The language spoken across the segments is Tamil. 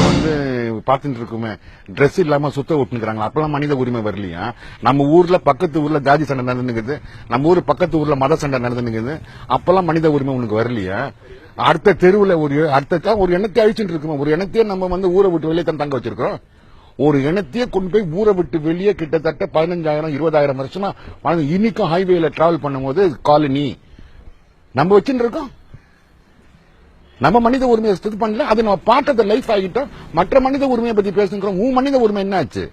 வந்து உங்களுக்கு பார்த்துட்டு இருக்குமே ட்ரெஸ் இல்லாம சுத்த விட்டுங்கிறாங்க அப்பெல்லாம் மனித உரிமை வரலையா? நம்ம ஊர்ல பக்கத்து ஊர்ல ஜாதி சண்டை நடந்துங்குது நம்ம ஊர் பக்கத்து ஊர்ல மத சண்டை நடந்துக்குது அப்பெல்லாம் மனித உரிமை உனக்கு வரலையா? அடுத்த தெருவில் ஒரு அடுத்த ஒரு எண்ணத்தை அழிச்சுட்டு இருக்குமா ஒரு எண்ணத்தையே நம்ம வந்து ஊரை விட்டு வெளியே தங்க வச்சிருக்கிறோம். ஒரு இனத்தையே கொண்டு போய் ஊரை விட்டு வெளியே கிட்டத்தட்ட பதினஞ்சாயிரம் இருபதாயிரம் வருஷமா இன்னைக்கும் ஹைவேல டிராவல் பண்ணும்போது காலனி நம்ம வச்சுட்டு இருக்கோம் நம்ம மனித உரிமையை இது பண்ணல அது நம்ம பாட்டத்தை லைஃப் ஆகிட்டோம். மற்ற மனித உரிமையை பத்தி பேசுங்கிறோம் உன் மனித உரிமை என்ன ஆச்சு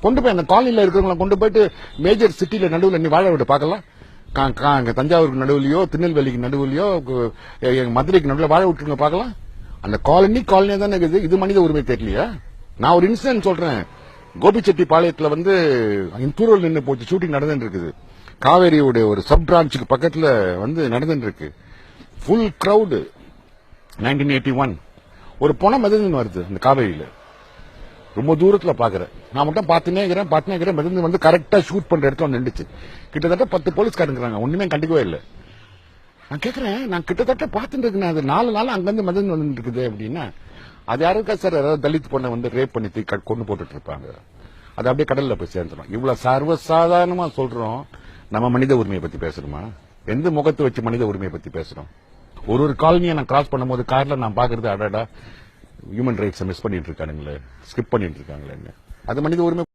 கொண்டு போய் அந்த காலனில இருக்கிறவங்கள கொண்டு போயிட்டு மேஜர் சிட்டியில நடுவில் நீ வாழ விட்டு பார்க்கலாம். கா- கா- தஞ்சாவூருக்கு நடுவுலையோ திருநெல்வேலிக்கு நடுவுலையோ மதுரைக்கு நடுவில் வாழ விட்டுருங்க பார்க்கலாம். அந்த காலனி காலனியா தானே இருக்குது? இது மனித உரிமை தெரியலையா? நான் ஒரு இன்சிடென்ட் சொல்றேன். கோபிச்செட்டி பாளையத்தில் வந்து தூரல் நின்று போச்சு ஷூட்டிங் நடந்துட்டு இருக்குது. காவேரியோட ஒரு சப் பிரான்ச்சுக்கு பக்கத்தில் வந்து நடந்துட்டு இருக்கு. Full crowd nineteen eighty one ஒரு பணம் மிதந்து வருது இந்த காவேரியில். ரொம்ப தூரத்தில் பார்க்குறேன் நான் மட்டும் பார்த்துனே இருக்கிறேன் பார்த்துனே இருக்கிறேன். மிதந்து வந்து கரெக்டாக ஷூட் பண்ணுற இடத்துல வந்து நின்றுச்சு கிட்டத்தட்ட பத்து போலீஸ்காரங்கிறாங்க ஒன்றுமே கண்டுக்கவே இல்லை. நான் கேட்குறேன் நான் கிட்டத்தட்ட பார்த்துட்டு இருக்கேன். அது நாலு நாள் அங்கேருந்து மிதந்து வந்துட்டு இருக்குது அப்படின்னா அது யாருக்கா சார்? யாராவது தலித் பொண்ணை வந்து ரேப் பண்ணி தூக்கி கொண்டு போட்டுட்டு இருப்பாங்க அது அப்படியே கடலில் போய் சேர்ந்துடும் இவ்வளோ சர்வசாதாரணமாக சொல்கிறோம் நம்ம மனித உரிமையை பற்றி பேசுகிறோமா எந்த முகத்தை வச்சு மனித உரிமையை பற்றி பேசுகிறோம் ஒரு ஒரு காலனியை நான் கிராஸ் பண்ணும்போது கார்ல நான் பாக்குறது அடடா ஹியூமன் ரைட்ஸை மிஸ் பண்ணிட்டு இருக்கானுங்களே ஸ்கிப் பண்ணிட்டு இருக்காங்களே அது மனித உரிமை